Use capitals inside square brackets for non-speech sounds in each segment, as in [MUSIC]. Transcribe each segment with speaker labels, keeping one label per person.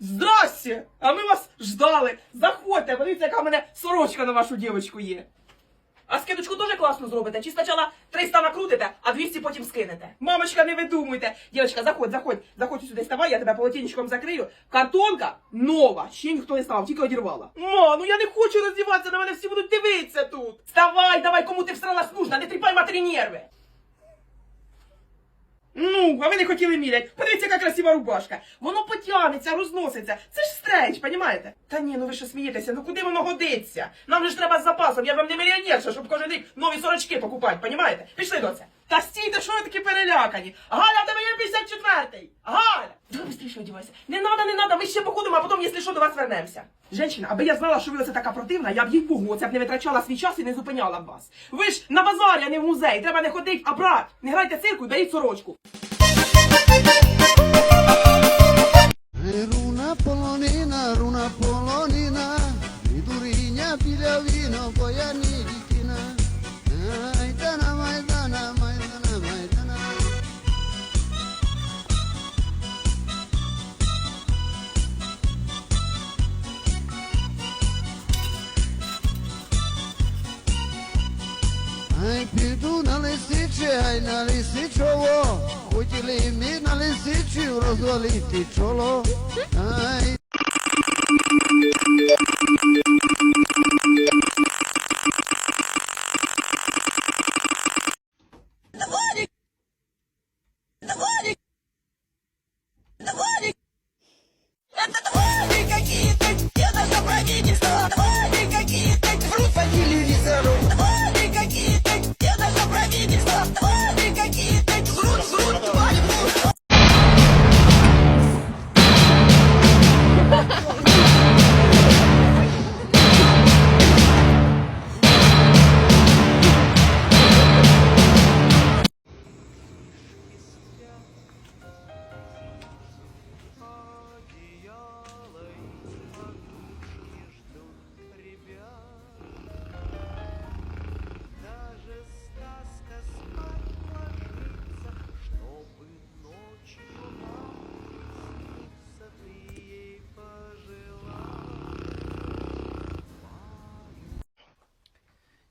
Speaker 1: Здрасте! А ми вас ждали. Заходьте, подивіться, яка в мене сорочка на вашу дівочку є. А скидочку дуже класно зробите. Чи спочатку 300 накрутите, а 200 потім скинете. Мамочка, не видумуйте. Дівчатка, заходь, заходь, заходь сюди, ставай, я тебе полотенечком закрию. Картонка нова, ще ніхто не ставив, тільки одірвала. Ма, ну я не хочу роздіватися, на мене всі будуть дивитися тут. Вставай, давай, кому ти всралась нужна, не тріпай матері нерви. Ну, а ви не хотіли мірять. Подивіться, яка красива рубашка. Воно потягнеться, розноситься. Це ж стрейч, понімаєте? Та ні, ну ви що смієтеся, ну куди воно годиться? Нам же ж треба з запасом, я вам не мільйонерша, щоб кожен рік нові сорочки покупати, понімаєте? Пішли до це. Та стійте, що ви такі перелякані? Галя, тебе є 54-й! Галя! Давай быстріше одівайся. Не надо, не надо, ми ще походимо, а потім, якщо що, до вас вернемося. Женщина, аби я знала, що ви оце така противна, я б їй богу, оце б не витрачала свій час і не зупиняла б вас. Ви ж на базарі, а не в музей. Треба не ходить, а брать. Не грайте цирку і беріть сорочку.
Speaker 2: Ай, піду на лисиче, ай на лисичово, хотіли ми на лисичі розвалити чоло. Ай,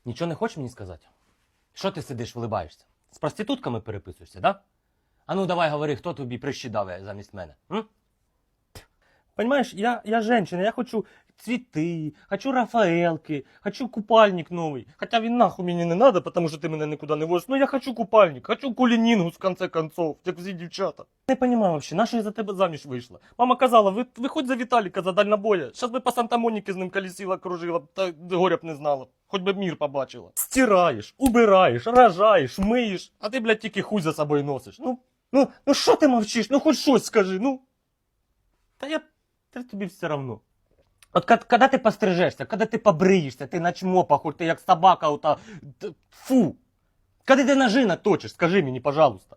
Speaker 3: Нічого не хочеш мені сказати? Що ти сидиш, вилибаєшся? З проститутками переписуєшся, да? А ну давай говори, хто тобі прищідав замість мене? М? Понимаешь, я, я женщина, я хочу цвіти, хочу Рафаелки, хочу купальник новий. Хоча він нахуй мені не надо, потому що ти мене нікуди не возиш. Ну я хочу купальник, хочу кулінінгу, в конце концов, як всі дівчата. Не понимаю вообще, на що я за тебе заміж вийшла? Мама казала, ви, виходь за Віталіка, за дальнобоя. Щас би по Санта-Моніки з ним колісила, кружила, б, та горя б не знала. Хоч би мір побачила. Стираєш, убираєш, рожаєш, миєш, а ти, блядь, тільки хуй за собою носиш. Ну, ну, ну що ти мовчиш? Ну хоч щось скажи, ну. Та я та тобі все равно. От коли ти пострижешся, коли ти побриєшся, ти на чмо похож, ти як собака, ота. Фу. Коли ти ножи наточиш, скажи мені, пожалуйста.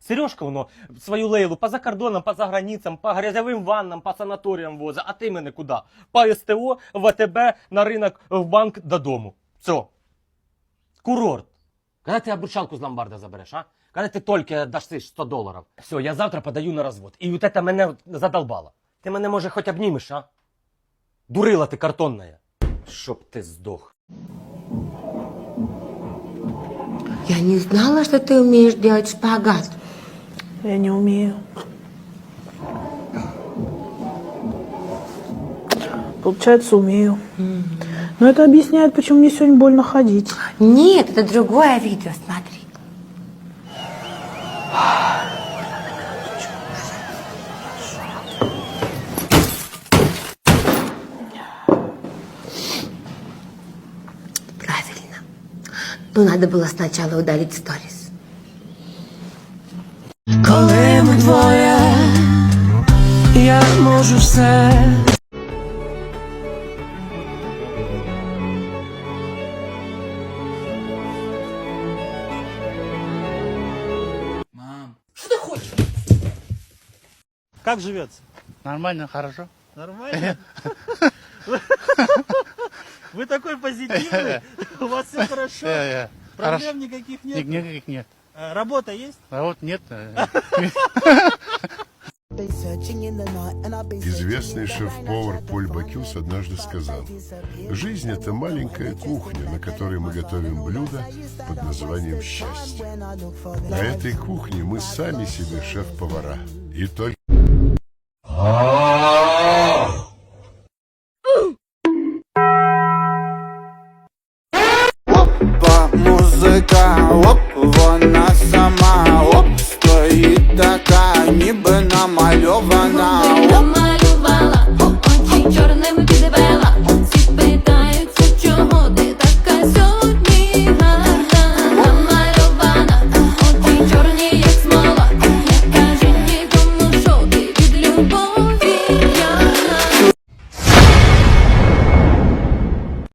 Speaker 3: Сережка воно свою лейлу по закордонам, по заграницям, по грязьовим ваннам, по санаторіям возить, а ти мене куди? По СТО, в АТБ, на ринок, в банк додому. Все. Курорт. Коли ти обручалку з ломбарда забереш, а? Коли ти тільки дашь 100 доларів. Все, я завтра подаю на розвод. І от це мене задолбало. Ти мене, може, хоч обнімеш, а? Дурила ти картонна. Щоб ти здох.
Speaker 4: Я не знала, что ты умеешь делать шпагат.
Speaker 5: Я не умею. Получается, умею. Но это объясняет, почему мне сегодня больно ходить.
Speaker 4: Нет, это другое видео, Но надо было сначала удалить сторис.
Speaker 6: Коли ми двоє, я можу все.
Speaker 1: Що ти хочеш?
Speaker 7: Как живется?
Speaker 2: Нормально, хорошо.
Speaker 7: Нормально? [LAUGHS] Вы такой позитивный, [LAUGHS] у вас все хорошо,
Speaker 2: Э, э,
Speaker 7: проблем никаких
Speaker 2: Ник-
Speaker 7: нет.
Speaker 2: Никаких нет.
Speaker 7: Э, Работа есть?
Speaker 2: А вот нет.
Speaker 8: Известный шеф-повар Поль Бакюс однажды сказал, «Жизнь – это маленькая кухня, на которой мы готовим блюда под названием «счастье». На этой кухне мы сами себе шеф-повара. И только небо намалевано